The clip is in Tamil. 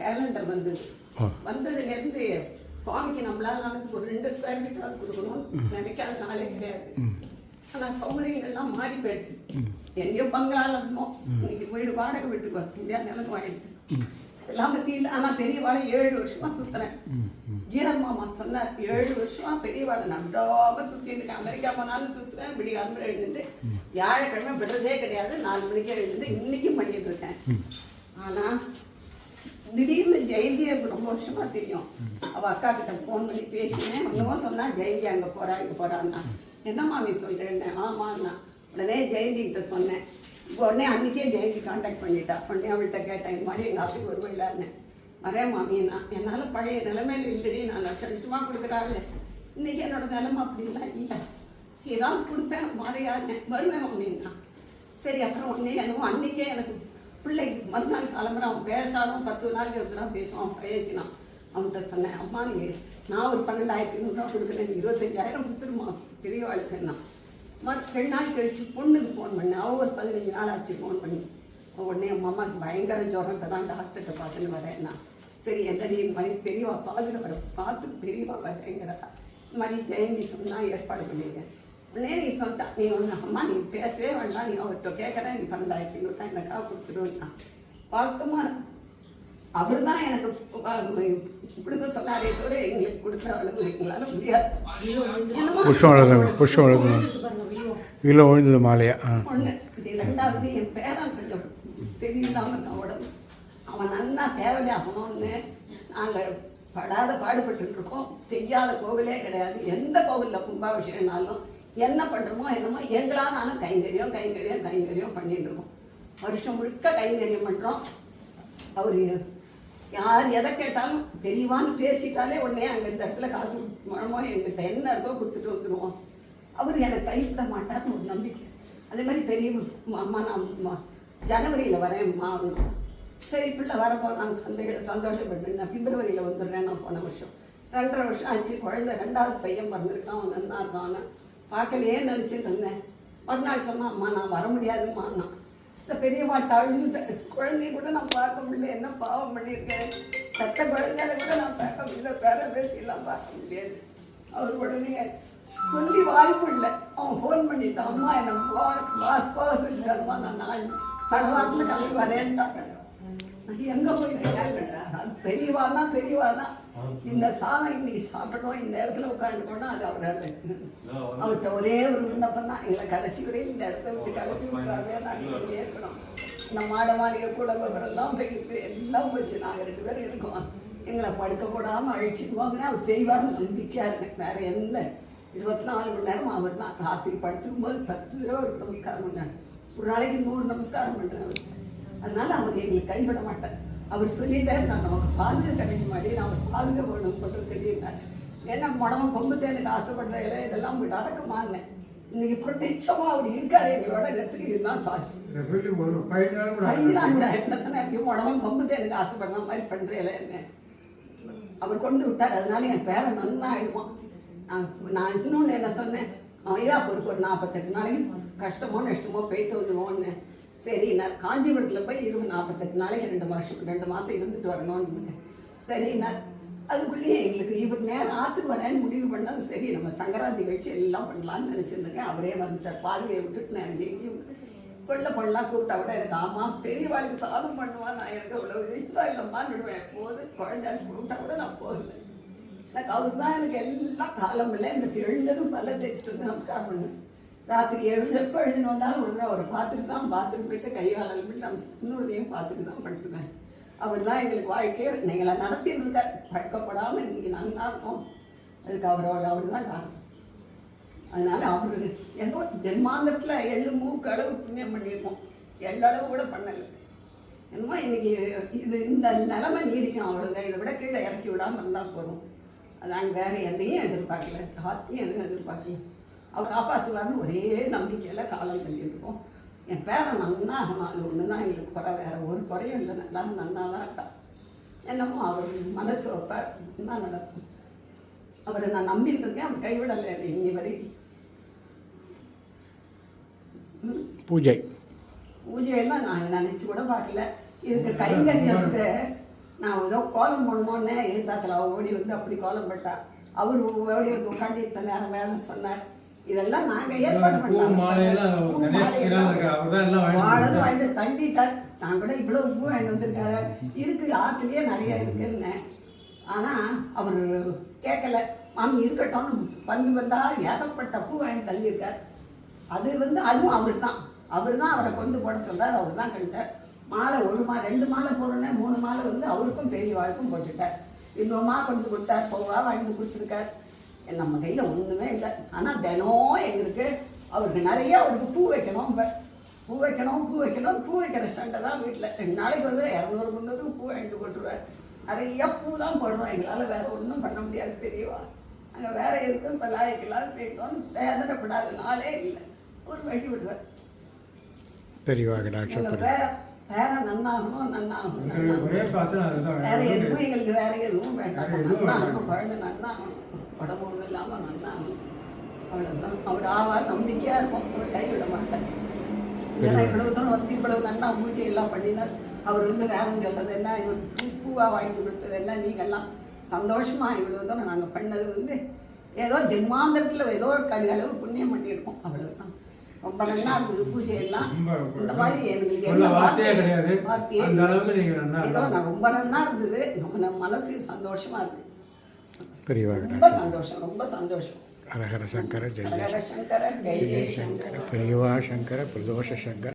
கேலண்டர் வந்தது. வந்ததுலேருந்து சுவாமிக்கு நம்மளால ஒரு ரெண்டு ஸ்கொயர் மீட்டர் கொடுக்கணும்னு நினைக்காத நாளே கிடையாது. ஆனா சௌகரியங்கள்லாம் மாறி போயிடுது எங்கேயோ பங்களால இருந்தோம் இன்னைக்கு வீடு வாடகை வீட்டுக்கு முடியாத நிலைமை எல்லாம் பத்தி இல்லை ஆனா பெரியவாளை ஏழு வருஷமா சுத்துறேன். ஜீரன் மாமா சொன்னார் ஏழு வருஷமா பெரியவாளை நன்றாக சுத்தி இருக்கேன். அமெரிக்கா போனாலும் சுத்துறேன் விடியாமல் எழுந்துட்டு. வியாழக்கிழமை விடுறதே கிடையாது. நாலு மணிக்கு எழுந்துட்டு இன்னைக்கும் பண்ணிட்டு இருக்கேன். ஆனா திடீர்னு ஜெயந்தி எனக்கு ரொம்ப வருஷமா தெரியும். அவ அக்கா கிட்ட ஃபோன் பண்ணி பேசினேன். ஒன்றுமோ சொன்னா ஜெயந்தி அங்க போறா இங்க போறான்னா. என்ன மாமி சொல்றேன்னு? ஆமாண்ணா உடனே ஜெயந்தி கிட்ட சொன்னேன். உடனே அன்னைக்கே ஜெயந்தி காண்டாக்ட் பண்ணிட்டா. உடனே அவள்கிட்ட கேட்டேன் இந்த மாதிரி எங்க அப்படி வருவில்லான்னு வரேன் மாமின்னா என்னால பழைய நிலைமையில இல்லடி. நான் லட்சம் லட்சமா கொடுக்குறாள். இன்னைக்கு என்னோட நிலைமை அப்படிலாம் இல்லை. ஏதாவது கொடுப்பேன் மாறையாருன்னு. வருவேன் மாமின்னா சரி அப்புறம் உடனே என்னமோ அன்னைக்கே எனக்கு பிள்ளைக்கு மறுநாள் கிளம்புறான் அவன் பேசாலும் பத்து நாளைக்கு ஒரு பேசுவான். அவன் பேசினான். அவன்கிட்ட சொன்னேன் அம்மா நீ நான் ஒரு பன்னெண்டாயிரத்தி ஐநூறுரூவா கொடுக்குறேன் நீ இருபத்தஞ்சாயிரம் கொடுத்துருமா பெரியவாளுக்கு என்ன மற்ற ரெண்டு நாள் கழிச்சு பொண்ணுக்கு ஃபோன் பண்ணேன். அவள் ஒரு பதினஞ்சு நாள் ஆச்சு ஃபோன் பண்ணி. உடனே உங்கள் அம்மாவுக்கு பயங்கர ஜுரம் இப்போ தான் டாக்டர்கிட்ட பார்த்துன்னு வரேன்னா சரி என்னடி இந்த மாதிரி பெரியவா பாதுகாப்பு வர பார்த்து பெரியவா வரேங்கிறதா இந்த மாதிரி ஜெயந்தி சொன்னால் ஏற்பாடு பண்ணியிருக்கேன் உடனே நீ சொல்லிட்டா நீ வந்து அம்மா நீ பேசவே வேண்டாம் நீ அவர்கிட்ட கேட்குறேன் நீ பன்னெண்டாயிரத்தி ஐநூறுரூவா எனக்காக கொடுத்துருவேன்னா வாஸ்தவமா அவர் தான் எனக்கு கொடுக்க சொன்னாரே தவிர எங்களுக்கு கொடுக்குற அளவு எங்களால் முடியாது புஷ்பம் வளர்ந்து புஷ்பம் வளர்ந்து கீழே விழுந்தது மாலையா இது ரெண்டாவது என் பேரன் கொஞ்சம் தெரியலாம இருக்கான் உடம்பு அவன் நன்னா தேவையாகணும்னு நாங்கள் படாத பாடுபட்டு இருக்கோம் செய்யாத கோவிலே கிடையாது எந்த கோவிலில் கும்பாபிஷேகம்னாலும் என்ன பண்ணுறோமோ என்னமோ எங்களானாலும் கைங்கரியம் கைங்கரியம் கைங்கரியம் பண்ணிட்டு இருக்கோம். வருஷம் முழுக்க கைங்கரியம் பண்ணுறோம் அவர் யார் எதை கேட்டாலும் பெரியவான்னு பேசிட்டாலே உடனே அங்கே இந்த இடத்துல காசு மனமோ எங்கிட்ட என்ன இருக்கோ கொடுத்துட்டு வந்துடுவோம் அவர் எனக்கு கைவிட மாட்டார்னு ஒரு நம்பிக்கை. அதே மாதிரி பெரிய அம்மா நான் ஜனவரியில் வரேன்மா மாவு சரி பிள்ளை வரப்போ நான் சந்தைகளை சந்தோஷப்பட்டு நான் பிப்ரவரியில் வந்துடுறேன் நான் போன வருஷம். ரெண்டரை வருஷம் ஆச்சு. குழந்தை ரெண்டாவது பையன் பிறந்திருக்கான். அவன் நல்லா இருக்கான் பார்க்கலையே நினச்சிட்டு இருந்தேன். மறுநாள் சொன்னான் அம்மா நான் வர முடியாதும்மா நான் இந்த பெரியம்மா தழுந்து குழந்தைய கூட நான் பார்க்க முடியல. என்ன பாவம் பண்ணியிருக்கேன். பெத்த குழந்தையால கூட நான் பார்க்க முடியல. பேர பேசியெல்லாம் பார்க்க முடியாது. அவர் உடனே சொல்லி வாய்ப்பு இல்லை. அவன் ஃபோன் பண்ணிட்டான். அம்மா என்ன பாஸ் பாஸ் சொல்லிட்டாருமா நான் நாள் தரவாரத்தில் கிளம்பி வரேன்ட்டாங்க. எங்கே போய் பெரியவா தான் பெரியவா தான். இந்த சாதம் இன்னைக்கு சாப்பிடணும் இந்த இடத்துல உட்காந்துக்கோனா அது அவரால் அவர்கிட்ட ஒரே ஒரு விண்ணப்பம் தான். எங்களை கடைசி வரையில் இந்த இடத்த விட்டு கிளப்பி விட்டாவே நாங்கள் இருக்கணும் இந்த மாட மாளிகை கூட எல்லாம் போயிட்டு எல்லாம் வச்சு நாங்கள் ரெண்டு பேரும் இருக்கோம். எங்களை படுக்க போடாமல் அழிச்சிட்டு போங்கன்னா அவர் செய்வார்னு நம்பிக்கையாக இருக்கேன் வேற எந்த இருபத்தி நாலு மணி நேரம் அவர் தான். ராத்திரி படுத்துக்கும் போது பத்து தடவை ஒரு நமஸ்காரம் பண்ணார். ஒரு நாளைக்கு நூறு நமஸ்காரம் பண்ணுறேன் அவருக்கு அதனால அவர் எங்களை கைவிட மாட்டார். அவர் சொல்லிட்டாரு நான் நமக்கு பாதுகா கிடைக்க மாட்டேன் நான் அவர் பாதுகா போடணும் போட்டு கட்டியிருந்தார் ஏன்னா முடவன் கொம்பு தேனுக்கு ஆசைப்படுற இலை இதெல்லாம் போய் அடக்கமானேன் இன்னைக்கு பிரத்யட்சமா அவர் இருக்காரு எங்களோட இடத்துக்கு இதுதான் சாட்சி. கூட என்ன சொன்னார் உடம்பு கொம்பு தேனுக்கு ஆசைப்படுற மாதிரி பண்றேல என்ன? அவர் கொண்டு விட்டார். அதனால என் பேரன் நன்னா ஆயிடுவான் நான் நான் இன்னொன்று என்ன சொன்னேன் ஐயாப்பூருக்கு ஒரு நாற்பத்தெட்டு நாளைக்கு கஷ்டமோ நஷ்டமோ போயிட்டு வந்துடுவோன்னு சரி நான் காஞ்சிபுரத்தில் போய் இருபது நாற்பத்தெட்டு நாளைக்கு ரெண்டு மாதம் ரெண்டு மாதம் இருந்துட்டு வரணும்னு சரி நான் அதுக்குள்ளேயே எங்களுக்கு இவர் நேரம் ஆற்றுக்கு வரேன்னு முடிவு பண்ணால் சரி நம்ம சங்கராந்தி கழிச்சு எல்லாம் பண்ணலாம்னு நினச்சிருந்தேன் அவரே வந்துட்டார். பாதுகையை விட்டுட்டு நான் எனக்கு எங்கேயும் கொள்ள கொள்ளலாம் கூப்பிட்டா கூட எனக்கு ஆமா பெரியவாளுக்கு சாதம் பண்ணுவா நான் எனக்கு அவ்வளோ இஷ்டம் இல்லைம்மான்னு விடுவேன் போது குழந்தை கூப்பிட்டா கூட நான் போகல. எனக்கு அவர் தான் எனக்கு எல்லாம் காலம் இந்த எழுந்ததும் பல தேய்ச்சிட்டு வந்து நமஸ்காரம் பண்ணேன். ராத்திரி எழுந்து எப்போ வந்தாலும் ஒரு தடவை அவரை பார்த்துட்டு தான் பாத்ரூம் போயிட்டு கையாளல் போயிட்டு நம்ம இன்னொருதையும் பார்த்துட்டு தான் படுத்துவேன் அவர் தான் எங்களுக்கு வாழ்க்கையை எங்களை நடத்திட்டு இருக்கார் பழக்கப்படாமல் இன்றைக்கி நல்லா இருக்கும் அதுக்கு அவர் அவர் தான் காரணம். அதனால் அவரு ஏதோ ஜென்மாந்தத்துல எள்ளு மூக்கு அளவு புண்ணியம் பண்ணியிருக்கோம். எள்ளளவு கூட பண்ணலை. என்னமோ இன்றைக்கி இது இந்த நிலமை நீடிக்கும் அவ்வளோதான் இதை விட கீழே இறக்கி விடாமல் இருந்தால் போதும். அதான் வேறு எதையும் எதிர்பார்க்கல. ஹாத்தியும் எதுவும் எதிர்பார்க்கல. அவர் காப்பாற்றுவார்னு ஒரே நம்பிக்கையில் காலம் தள்ளிட்டு இருக்கோம். என் பேரன் நன்னா அது ஒன்று தான் எங்களுக்கு குறை. வேற ஒரு குறையும் இல்லை. நல்லா நன்னா தான் இருக்கா. என்னமோ அவர் மனசு வைப்பார் என்ன நடக்கும்? அவரை நான் நம்பிட்டு இருக்கேன். அவர் கைவிடலை இன்னி வரைக்கும். ம். பூஜை. பூஜையெல்லாம் நான் நினைச்சு கூட பார்க்கல. இதுக்கு கைங்கரியத்துக்கு நான் ஏதோ கோலம் போடணுன்னே எதிர்த்தாத்துல அவ ஓடி வந்து அப்படி கோலம் போட்டா. அவர் ஓடி வந்து உட்காந்து இத்தனை நேரம் வேலை சொன்னார். இதெல்லாம் நாங்க ஏற்பாடு பண்ணலாம். மாலையெல்லாம் பூ கணேஷ் மாலையெல்லாம் இருக்காரு, அவர்தான் எல்லாம் வாங்கிட்டு வாழை வந்தாரு. வாங்கிட்டு தள்ளிட்டார் நான் கூட இவ்வளவு பூ வாங்கிட்டு வந்திருக்காரு. இருக்கு ஆத்துலயே நிறைய இருக்குன்னு ஆனா அவர் கேட்கல. மாமி இருக்கட்டும்னு வந்து வந்தா ஏகப்பட்ட பூ வாங்கி தள்ளியிருக்கார். அது வந்து அதுவும் அவர் தான் அவர் தான் அவரை கொண்டு போட சொல்றார். அவர் தான் கண்டார் மாலை ஒரு மா ரெண்டு மாலை போடுறேன்னே மூணு மாலை வந்து அவருக்கும் பெரியவாளுக்கும் போட்டுட்டார். இன்னொருமா கொண்டு கொடுத்தார். போவா வாங்கி கொடுத்துருக்கார். நம்ம கையில் ஒன்றுமே இல்லை. ஆனால் தினம் எங்களுக்கு அவருக்கு நிறைய அவருக்கு பூ வைக்கணும் இப்ப. பூ வைக்கணும் பூ வைக்கணும் பூ வைக்கிற சண்டை தான் வீட்டில் ரெண்டு நாளைக்கு வந்து இரநூறு முந்நூறு பூ வாங்கிட்டு போட்டுருவார் நிறைய பூ தான் போடுறோம். எங்களால் வேற ஒன்றும் பண்ண முடியாது பெரியவா. அங்கே வேற எதுக்கும் இப்போ லாய்க்கெல்லாம் போயிட்டோம் வேதனைப்படாத நாளே இல்லை. ஒரு வழி விடுவார் பெரியவா கடாட்சம் எங்கள் பெரிய பேர பேரன் நன்னாகணும் நன்னாகணும். வேற வேற எதுவும் எங்களுக்கு வேற எதுவும் வேண்டாம். வேற நன்னாகணும் குழந்தை நன்னாகணும். உடம்பு ஒன்றும் இல்லாமல் நன்னாகணும் அவ்வளோதான் அவர் ஆவா நம்பிக்கையாக இருக்கும் அவர் கைவிட மாட்டேன் இல்லைன்னா இவ்வளவு தூரம் வந்து இவ்வளவு நன்னா பூஜை எல்லாம் பண்ணினார். அவர் வந்து வேறம் சொல்றது என்ன இவர் பூவா வாங்கி கொடுத்தது என்ன நீங்கள்லாம் சந்தோஷமா இவ்வளவு தூரம் நாங்கள் பண்ணது வந்து ஏதோ ஜென்மாந்தரத்தில் ஏதோ ஒரு கடி அளவு புண்ணியம் பண்ணியிருக்கோம். அவ்வளவுதான். ரொம்ப நல்லா இருக்குது பூஜை எல்லாம். இந்த மாதிரி எங்களுக்கு என்ன வார்த்தையே கிடையாது. ஏதோ. நான் ரொம்ப நல்லா இருந்தது. நம்ம நம்ம மனசு சந்தோஷமா இருக்கு. பெரியவா ரொம்ப சந்தோஷம் ரொம்ப சந்தோஷம். ஹரஹர சங்கர ஜெய சங்கர. பெரியவா சங்கர பிரதோஷ சங்கர.